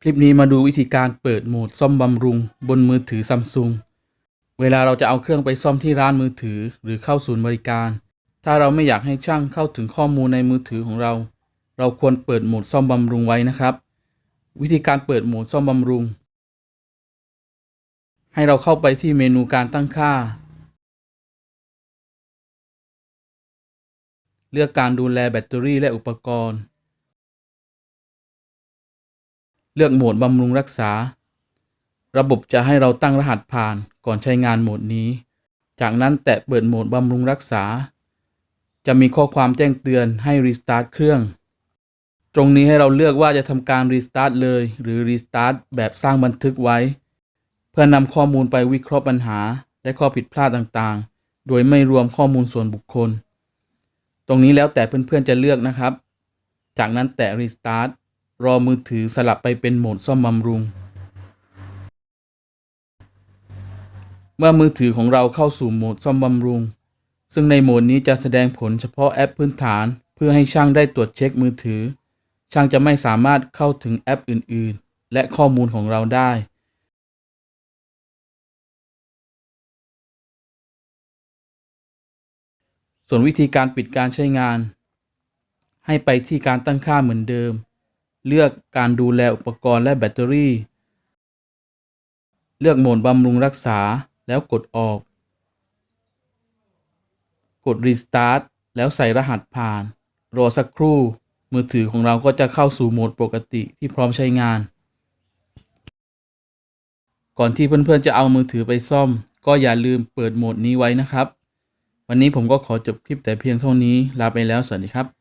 คลิปนี้มาดูวิธีการเปิดโหมดซ่อมบำรุง บนมือถือซัมซุงเวลาเราจะเอาเครื่องไปซ่อมที่ร้านมือถือหรือเข้าศูนย์บริการ ถ้าเราไม่อยากให้ช่างเข้าถึงข้อมูลในมือถือของเรา เราควรเปิดโหมดซ่อมบำรุงไว้นะครับ วิธีการเปิดโหมดซ่อมบำรุง ให้เราเข้าไปที่เมนูการตั้งค่า เลือกการดูแลแบตเตอรี่และอุปกรณ์ เลือกโหมดบำรุงรักษา ระบบจะให้เราตั้งรหัสผ่านก่อนใช้งานโหมดนี้ จากนั้นแตะเปิดโหมดบำรุงรักษา จะมีข้อความแจ้งเตือนให้รีสตาร์ทเครื่อง ตรงนี้ให้เราเลือกว่าจะทำการรีสตาร์ทเลย หรือรีสตาร์ทแบบสร้างบันทึกไว้ เพื่อนำข้อมูลไปวิเคราะห์ปัญหา และข้อผิดพลาดต่างๆ โดยไม่รวมข้อมูลส่วนบุคคล ตรงนี้แล้วแต่เพื่อนๆจะเลือกนะครับ จากนั้นแตะ Restart รอมือถือสลับไปเป็นโหมดซ่อมบำรุง เมื่อมือถือของเราเข้าสู่โหมดซ่อมบำรุง ซึ่งในโหมดนี้จะแสดงผลเฉพาะแอปพื้นฐาน เพื่อให้ช่างได้ตรวจเช็คมือถือ ช่างจะไม่สามารถเข้าถึงแอปอื่น ๆ และข้อมูลของเราได้ส่วนวิธีการปิดการใช้งาน ให้ไปที่การตั้งค่าเหมือนเดิม เลือกการดูแลอุปกรณ์และแบตเตอรี่ เลือกโหมดบำรุงรักษาแล้วกดออก กด Restart แล้วใส่รหัสผ่าน รอสักครู่ มือถือของเราก็จะเข้าสู่โหมดปกติที่พร้อมใช้งาน ก่อนที่เพื่อนๆจะเอามือถือไปซ่อม ก็อย่าลืมเปิดโหมดนี้ไว้นะครับ วันนี้ผมก็ขอจบคลิปแต่เพียงเท่านี้ลาไปแล้วสวัสดีครับ